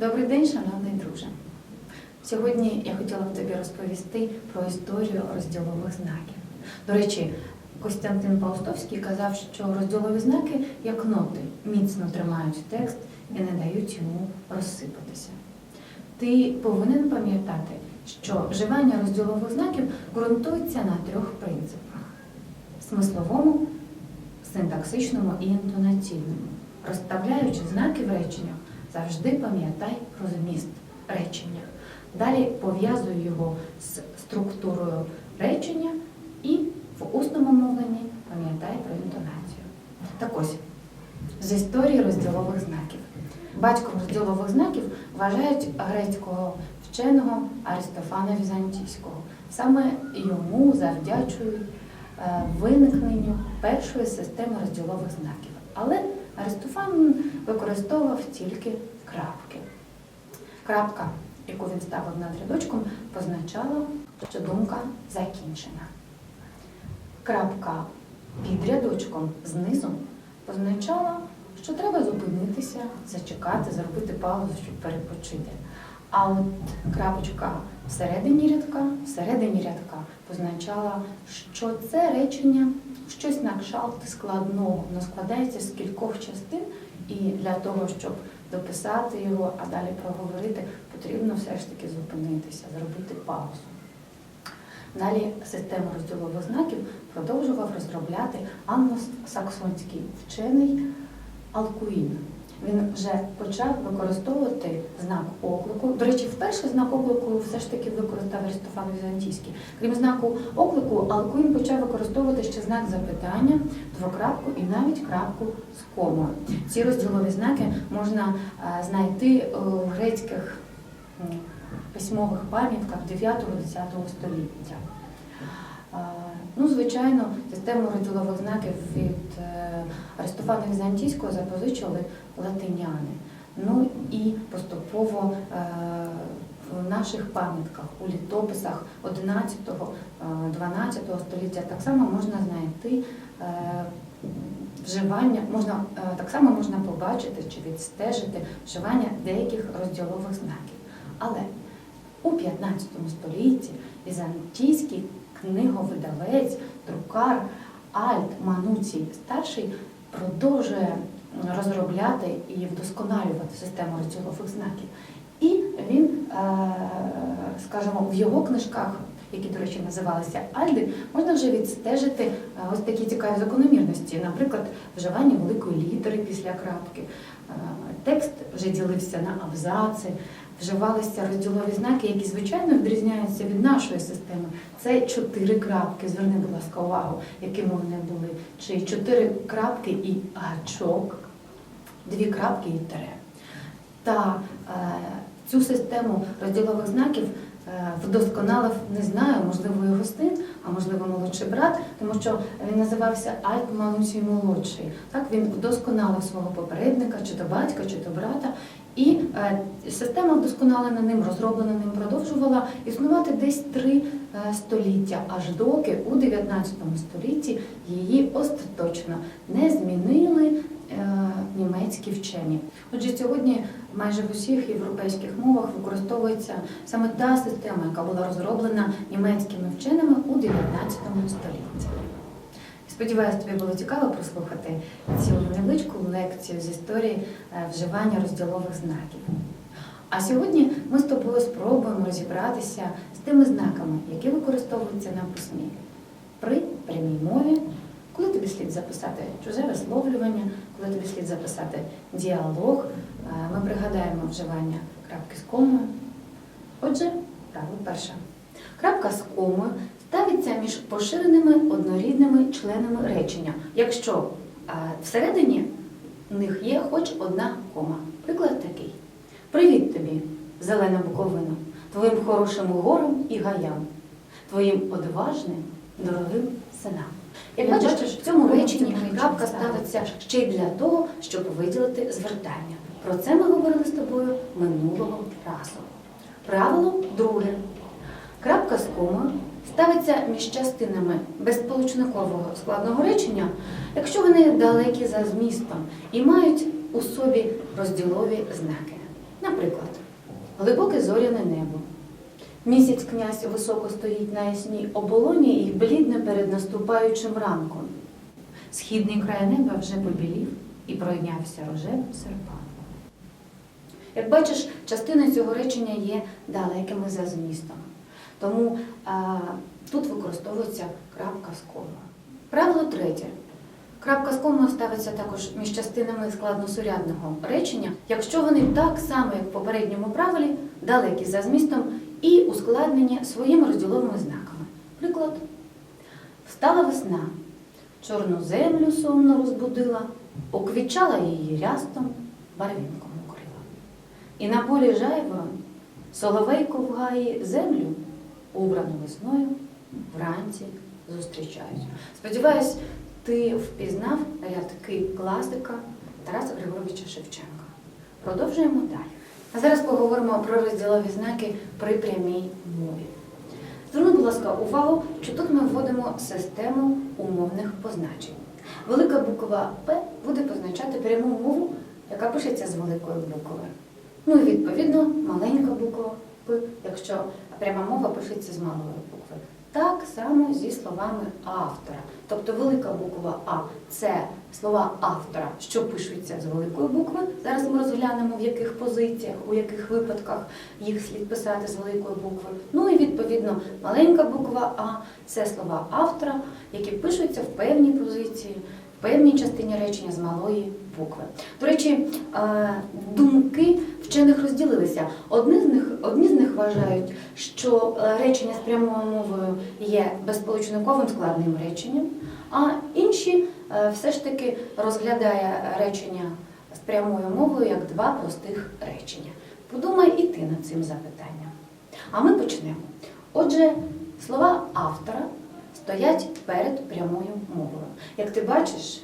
Добрий день, шановний друже. Сьогодні я хотіла б тобі розповісти про історію розділових знаків. До речі, Костянтин Паустовський казав, що розділові знаки, як ноти, міцно тримають текст і не дають йому розсипатися. Ти повинен пам'ятати, що вживання розділових знаків ґрунтується на трьох принципах: смисловому, синтаксичному і інтонаційному. Розставляючи знаки в реченнях, завжди пам'ятай про зміст речення. Далі пов'язуй його з структурою речення і в усному мовленні пам'ятай про інтонацію. Так ось, з історії розділових знаків. Батьком розділових знаків вважають грецького вченого Аристофана Візантійського. Саме йому завдячують е, виникненню першої системи розділових знаків. Але Аристофан використовував тільки крапки. Крапка, яку він ставив над рядочком, позначала, що думка закінчена. Крапка під рядочком знизу позначала, що треба зупинитися, зачекати, зробити паузу, щоб перепочити. А от крапочка всередині рядка, всередині рядка позначала, що це речення щось на кшталт складного, воно складається з кількох частин, і для того, щоб дописати його, а далі проговорити, потрібно все ж таки зупинитися, зробити паузу. Далі систему розділових знаків продовжував розробляти англосаксонський вчений Алкуїн. Він вже почав використовувати знак оклику. До речі, вперше знак оклику все ж таки використав Аристофан Візантійський. Крім знаку оклику, Алкуїн почав використовувати ще знак запитання, двокрапку і навіть крапку з комою. Ці розділові знаки можна е, знайти у грецьких письмових пам'ятках 9-10 століття. Е, Ну, звичайно, систему розділових знаків від е, Аристофана Візантійського запозичили латиняни. Ну і поступово е, в наших пам'ятках, у літописах 11-12 століття так само можна знайти е, вживання, можна, е, так само можна побачити чи відстежити вживання деяких розділових знаків. Але у 15 столітті візантійський книговидавець, друкар Альт Мануцій старший продовжує розробляти і вдосконалювати систему розділових знаків. І він, е, скажімо, в його книжках, які, до речі, називалися Альди, можна вже відстежити е, ось такі цікаві закономірності, наприклад, вживання великої літери після крапки. Е, Текст вже ділився на абзаци, вживалися розділові знаки, які звичайно відрізняються від нашої системи. Це чотири крапки. Зверни, будь ласка, увагу, якими вони були. Чи чотири крапки і гачок, дві крапки і тере. Та е, цю систему розділових знаків е, вдосконалив, не знаю, можливо, його син, а можливо, молодший брат, тому що він називався Альт Манусій молодший. Так він вдосконалив свого попередника, чи то батька, чи то брата. І е, система вдосконалена ним, розроблена ним, продовжувала існувати десь три е, століття, аж доки у 19 столітті її остаточно не змінили е, німецькі вчені. Отже, сьогодні майже в усіх європейських мовах використовується саме та система, яка була розроблена німецькими вченими у 19 столітті. Сподіваюся, тобі було цікаво прослухати цю невеличку лекцію з історії е, вживання розділових знаків. А сьогодні ми з тобою спробуємо розібратися з тими знаками, які використовуються на письмі при прямій мові, коли тобі слід записати чуже висловлювання, коли тобі слід записати діалог. Е, Ми пригадаємо вживання крапки з комою. Отже, правило перше. Крапка з комою ставиться між поширеними однорідними членами речення, якщо е, всередині них є хоч одна кома. Приклад такий. Привіт тобі, зелена буковина, твоїм хорошим горам і гаям, твоїм одважним, дорогим синам. Як бачиш, в цьому реченні крапка ставиться ще й для того, щоб виділити звертання. Про це ми говорили з тобою минулого разу. Правило друге. Крапка з комою ставиться між частинами безсполучникового складного речення, якщо вони далекі за змістом і мають у собі розділові знаки. Наприклад, глибоке зоряне небо. Місяць князь високо стоїть на ясній оболоні і блідне перед наступаючим ранком. Східний край неба вже побілів і пройнявся рожевим серпаном. Як бачиш, частини цього речення є далекими за змістом. Тому а, тут використовується крапка з комою. Правило третє. Крапка з комою ставиться також між частинами складносурядного речення, якщо вони так само, як в попередньому правилі, далекі за змістом і ускладнені своїми розділовими знаками. Приклад. Встала весна, чорну землю сумно розбудила, оквічала її рястом, барвінком укрила. І на полі жайворон соловейко в гаї землю, убрану весною, вранці зустрічають. Сподіваюсь, ти впізнав рядки класика Тараса Григоровича Шевченка. Продовжуємо далі. А зараз поговоримо про розділові знаки при прямій мові. Зверніть, будь ласка, увагу, що тут ми вводимо систему умовних позначень. Велика буква П буде позначати пряму мову, яка пишеться з великої букви. Ну і відповідно маленька буква П, якщо пряма мова пишеться з малої букви. Так само зі словами автора. Тобто велика буква А це слова автора, що пишуться з великої букви. Зараз ми розглянемо в яких позиціях, у яких випадках їх слід писати з великої букви. Ну і відповідно маленька буква А це слова автора, які пишуться в певній позиції, певній частині речення з малої букви. До речі, е, думки вчених розділилися. Одні з них, одні з них вважають, що е, речення з прямою мовою є безполучниковим складним реченням, а інші е, все ж таки розглядає речення з прямою мовою як два простих речення. Подумай і ти над цим запитанням. А ми почнемо. Отже, слова автора стоять перед прямою мовою. Як ти бачиш,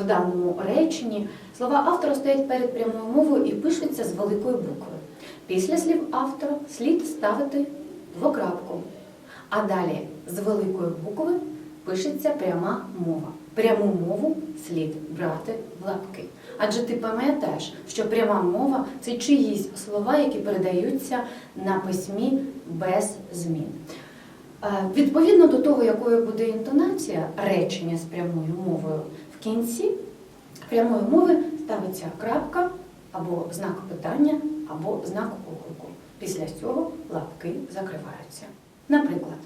в даному реченні слова автора стоять перед прямою мовою і пишуться з великої букви. Після слів автора слід ставити двокрапку. А далі з великої букви пишеться пряма мова. Пряму мову слід брати в лапки. Адже ти пам'ятаєш, що пряма мова це чиїсь слова, які передаються на письмі без змін. Е, Відповідно до того, якою буде інтонація речення з прямою мовою, в кінці прямої мови ставиться крапка або знак питання, або знак оклику. Після цього лапки закриваються. Наприклад,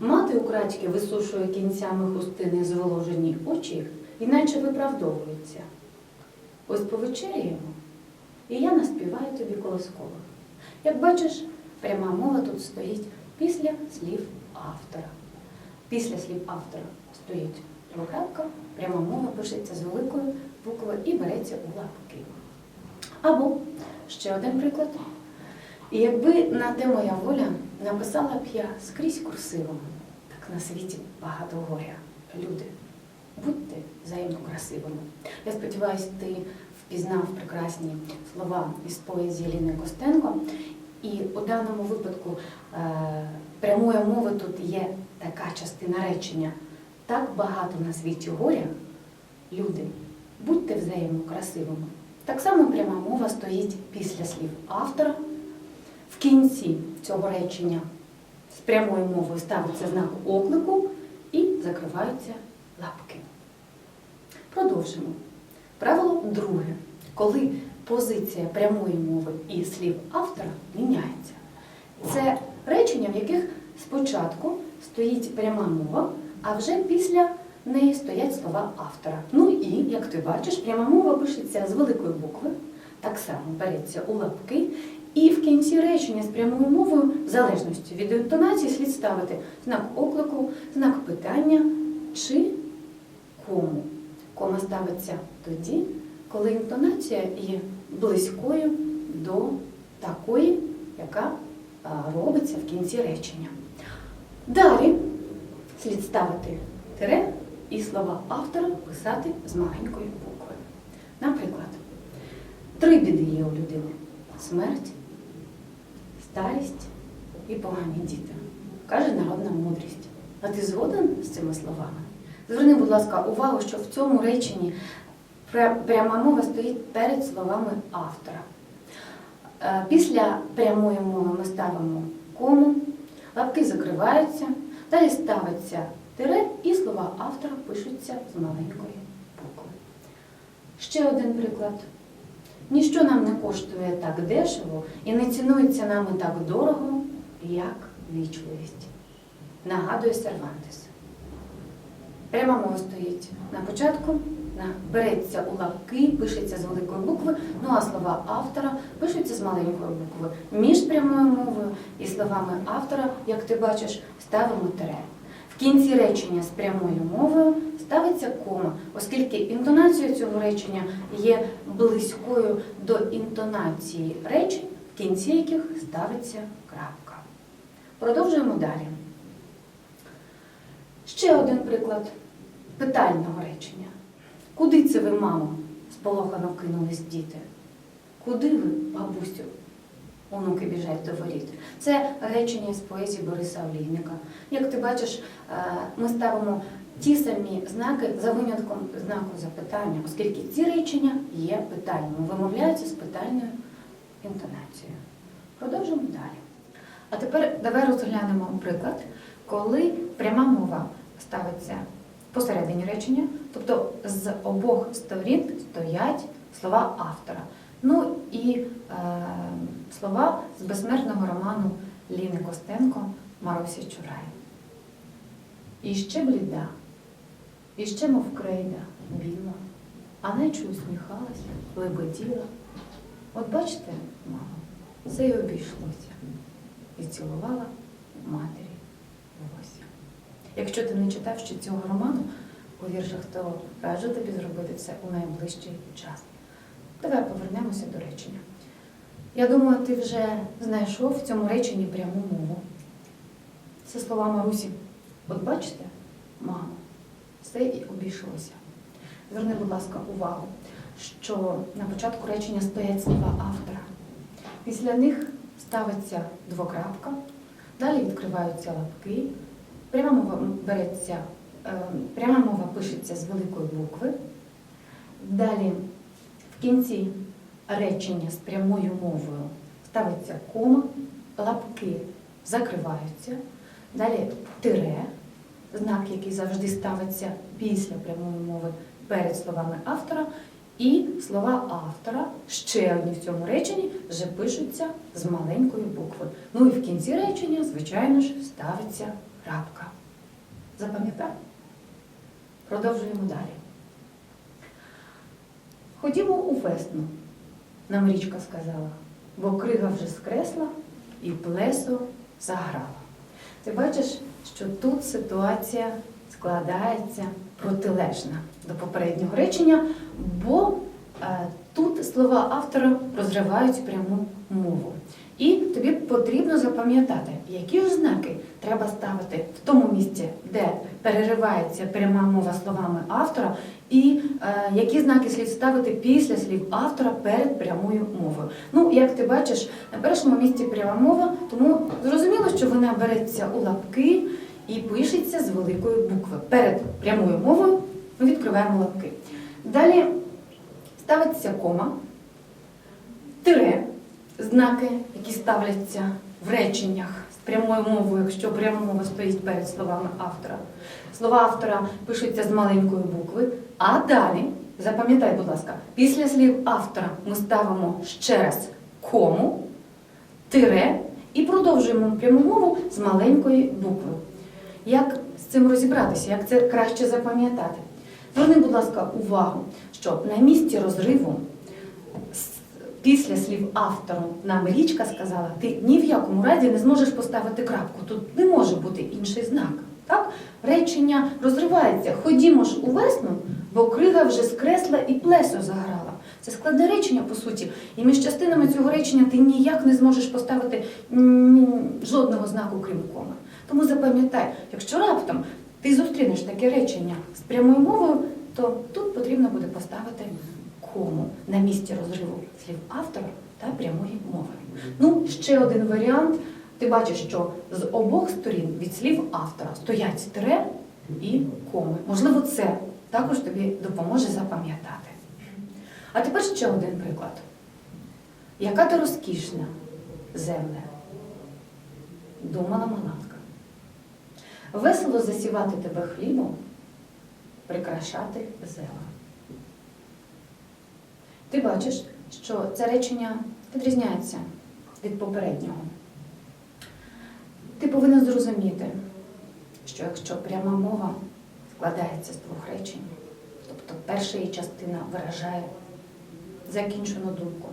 мати украдьки висушує кінцями хустини зволожені очі, іначе виправдовується. Ось повечеряємо, і я наспіваю тобі колосково. Як бачиш, пряма мова тут стоїть після слів автора. Після слів автора стоїть двокрапка, пряма мова пишеться з великої букви і береться у лапки. Або ще один приклад. І якби на те моя воля написала б я скрізь курсивом, так на світі багато горя. Люди, будьте взаємно красивими. Я сподіваюся, ти впізнав прекрасні слова із поезії Ліни Костенко. І у даному випадку е, прямої мови тут є така частина речення. Так багато на світі горя, люди, будьте взаємно красивими. Так само пряма мова стоїть після слів автора. В кінці цього речення з прямою мовою ставиться знак оклику і закриваються лапки. Продовжимо. Правило друге. Коли позиція прямої мови і слів автора міняється. Це речення, в яких спочатку стоїть пряма мова, а вже після неї стоять слова автора. Ну і, як ти бачиш, пряма мова пишеться з великої букви, так само береться у лапки, і в кінці речення з прямою мовою, в залежності від інтонації, слід ставити знак оклику, знак питання чи кому. Кома ставиться тоді, коли інтонація є близькою до такої, яка робиться в кінці речення. Далі слід ставити тире і слова автора писати з маленької букви. Наприклад, три біди є у людини: смерть, старість і погані діти, каже народна мудрість. А ти згоден з цими словами? Зверни, будь ласка, увагу, що в цьому реченні пряма мова стоїть перед словами автора. Е, Після прямої мови ми ставимо кому, лапки закриваються, далі ставиться тире і слова автора пишуться з маленької букви. Ще один приклад. Ніщо нам не коштує так дешево і не цінується нами так дорого, як вічливість. Нагадує Сервантес. Пряма мова стоїть на початку, береться у лапки, пишеться з великої букви, ну а слова автора пишуться з маленької букви. Між прямою мовою і словами автора, як ти бачиш, ставимо тире. В кінці речення з прямою мовою ставиться кома, оскільки інтонація цього речення є близькою до інтонації речень, в кінці яких ставиться крапка. Продовжуємо далі. Ще один приклад питального речення. Куди це ви, мамо? сполохано кинулись діти. Куди ви, бабусю? Онуки біжать до воріт. Це речення з поезії Бориса Олійника. Як ти бачиш, е, ми ставимо ті самі знаки за винятком знаку запитання, оскільки ці речення є питальними, вимовляються з питальною інтонацією. Продовжимо далі. А тепер давай розглянемо приклад, коли пряма мова ставиться посередині речення, тобто з обох сторін стоять слова автора. Ну і е, слова з безсмертного роману Ліни Костенко Марусі Чурай. І ще бліда, і ще мов крейда біла, а нечу усміхалась, лебеділа. От бачите, мамо, все й обійшлося і цілувала матері волосся. Якщо ти не читав ще цього роману у віршах, то раджу тобі зробити це у найближчий час. Давай повернемося до речення. Я думаю, ти вже знайшов в цьому реченні пряму мову. Це слова Марусі. От бачите, мамо, все і обійшлося. Зверни, будь ласка, увагу, що на початку речення стоять слова автора. Після них ставиться двокрапка, далі відкриваються лапки, пряма мова береться, е, пряма мова пишеться з великої букви. Далі в кінці речення з прямою мовою ставиться кома, лапки закриваються, далі тире, знак, який завжди ставиться після прямої мови перед словами автора, і слова автора, ще одні в цьому реченні, вже пишуться з маленької букви. Ну і в кінці речення, звичайно ж, ставиться крапка. Запам'ятав? Продовжуємо далі. Ходімо у весну, нам річка сказала, бо крига вже скресла і плесо заграла. Ти бачиш, що тут ситуація складається протилежна до попереднього речення, бо е, тут слова автора розривають пряму мову. І тобі потрібно запам'ятати, які ж знаки треба ставити в тому місці, де переривається пряма мова словами автора, і е, які знаки слід ставити після слів автора перед прямою мовою. Ну, як ти бачиш, на першому місці пряма мова, тому зрозуміло, що вона береться у лапки і пишеться з великої букви. Перед прямою мовою ми відкриваємо лапки. Далі ставиться кома, тире, знаки, які ставляться в реченнях з прямою мовою, якщо пряма мова стоїть перед словами автора. Слова автора пишуться з маленької букви, а далі, запам'ятай, будь ласка, після слів автора ми ставимо ще раз кому, тире і продовжуємо пряму мову з маленької букви. Як з цим розібратися, як це краще запам'ятати? Зверни, будь ласка, увагу, що на місці розриву після слів автору нам річка сказала, ти ні в якому разі не зможеш поставити крапку. Тут не може бути інший знак. Так? Речення розривається. Ходімо ж у весну, бо крига вже скресла і плесо заграла. Це складне речення, по суті, і між частинами цього речення ти ніяк не зможеш поставити жодного знаку, крім коми. Тому запам'ятай, якщо раптом ти зустрінеш таке речення з прямою мовою, то тут потрібно буде поставити кому на місці розриву слів автора та прямої мови. Ну, ще один варіант. Ти бачиш, що з обох сторін від слів автора стоять тире і коми. Можливо, це також тобі допоможе запам'ятати. А тепер ще один приклад. Яка ти розкішна земля, думала малатка. Весело засівати тебе хлібом, прикрашати зела. Ти бачиш, що це речення відрізняється від попереднього. Ти повинен зрозуміти, що якщо пряма мова складається з двох речень, тобто перша її частина виражає закінчену думку,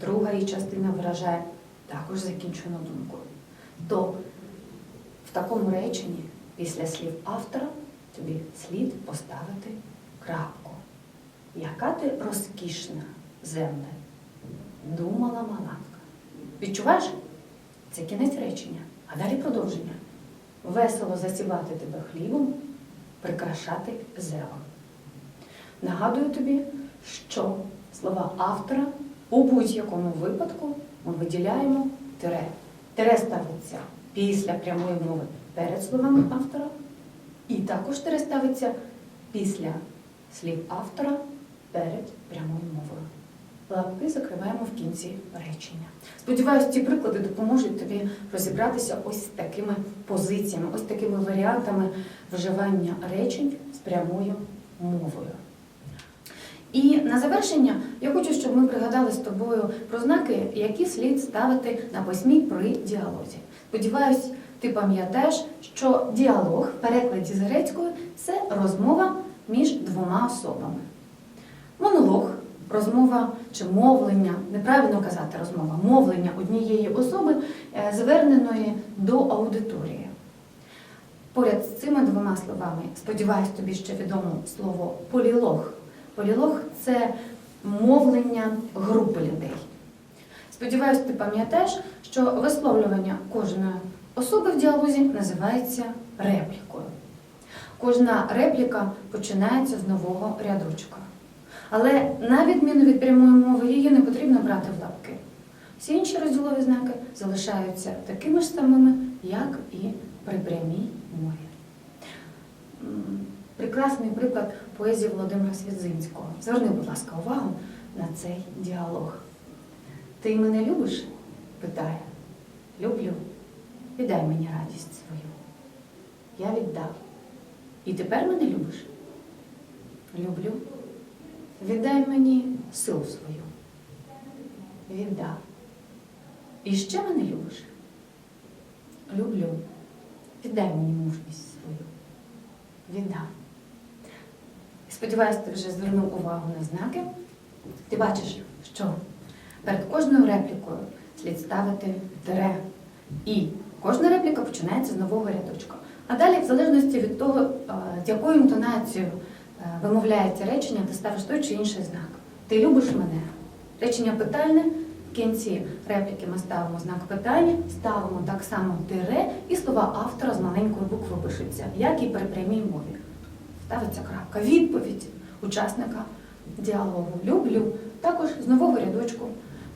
друга її частина виражає також закінчену думку, то в такому реченні після слів автора тобі слід поставити крапку. Яка ти розкішна земля, думала маланка. Відчуваєш? Це кінець речення, а далі продовження. Весело засівати тебе хлібом, прикрашати зелом. Нагадую тобі, що слова автора у будь-якому випадку ми виділяємо тире. Тире ставиться після прямої мови перед словами автора, і також тире ставиться після слів автора перед прямою мовою. Лапки закриваємо в кінці речення. Сподіваюсь, ці приклади допоможуть тобі розібратися ось такими позиціями, ось такими варіантами вживання речень з прямою мовою. І на завершення я хочу, щоб ми пригадали з тобою про знаки, які слід ставити на письмі при діалозі. Сподіваюсь, ти пам'ятаєш, що діалог в перекладі з грецької це розмова між двома особами. Монолог, розмова чи мовлення, неправильно казати розмова, мовлення однієї особи, е, зверненої до аудиторії. Поряд з цими двома словами, сподіваюсь, тобі ще відомо слово полілог. Полілог це мовлення групи людей. Сподіваюсь, ти пам'ятаєш, що висловлювання кожної особи в діалозі називається реплікою. Кожна репліка починається з нового рядочка. Але на відміну від прямої мови, її не потрібно брати в лапки. Всі інші розділові знаки залишаються такими ж самими, як і при прямій мові. Прекрасний приклад поезії Володимира Свідзинського. Зверни, будь ласка, увагу на цей діалог. Ти мене любиш? питає. Люблю. Віддай мені радість свою. Я віддав. І тепер мене любиш? Люблю. Віддай мені силу свою. Віддав. І ще мене любиш? Люблю. Віддай мені мужність свою. Віддав. Сподіваюсь, ти вже звернув увагу на знаки. Ти бачиш, що перед кожною реплікою слід ставити тире. І кожна репліка починається з нового рядочка. А далі, в залежності від того, з якою інтонацією вимовляється речення, ти ставиш той чи інший знак. Ти любиш мене. Речення питальне. В кінці репліки ми ставимо знак питання, ставимо так само тире, і слова автора з маленької букви пишуться, як і при прямій мові. Ставиться крапка. Відповідь учасника діалогу люблю. Також з нового рядочку.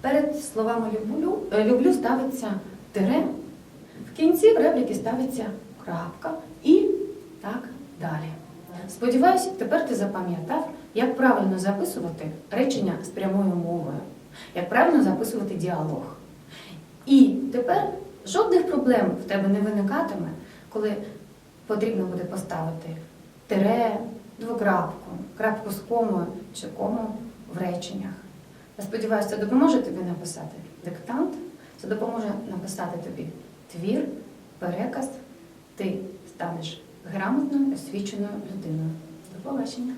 Перед словами люблю, е, люблю ставиться тире. В кінці репліки ставиться крапка і. Сподіваюся, тепер ти запам'ятав, як правильно записувати речення з прямою мовою, як правильно записувати діалог. І тепер жодних проблем в тебе не виникатиме, коли потрібно буде поставити тире, двокрапку, крапку з комою чи кому в реченнях. Я сподіваюся, це допоможе тобі написати диктант, це допоможе написати тобі твір, переказ. Ти станеш грамотною, освіченою людиною. До побачення!